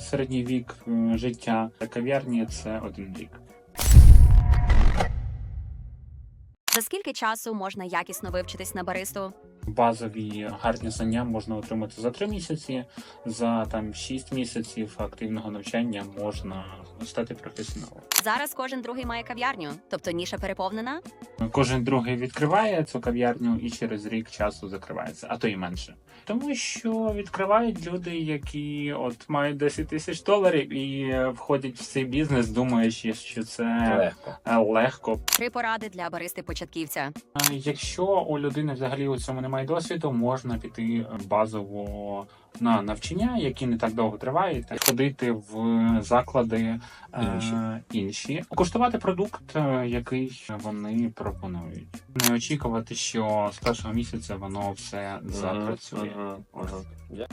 середній вік е, життя кав'ярні це один рік. За скільки часу можна якісно вивчитись на баристу? Базові гарні знання можна отримати за 3 місяці, за там 6 місяців активного навчання можна стати професіоналом. Зараз кожен другий має кав'ярню, тобто ніша переповнена. Кожен другий відкриває цю кав'ярню і через рік часу закривається, а то і менше. Тому що відкривають люди, які от мають 10 тисяч доларів і входять в цей бізнес, думаючи, що це Легко. легко. Три поради для баристи початківця. Якщо у людини взагалі у цьому немає досвіду, можна піти базово на навчання, які не так довго тривають, ходити в заклади е, Інші. інші, куштувати продукт, е, який вони пропонують. Не очікувати, що з першого місяця воно все запрацює. Мгм. Я-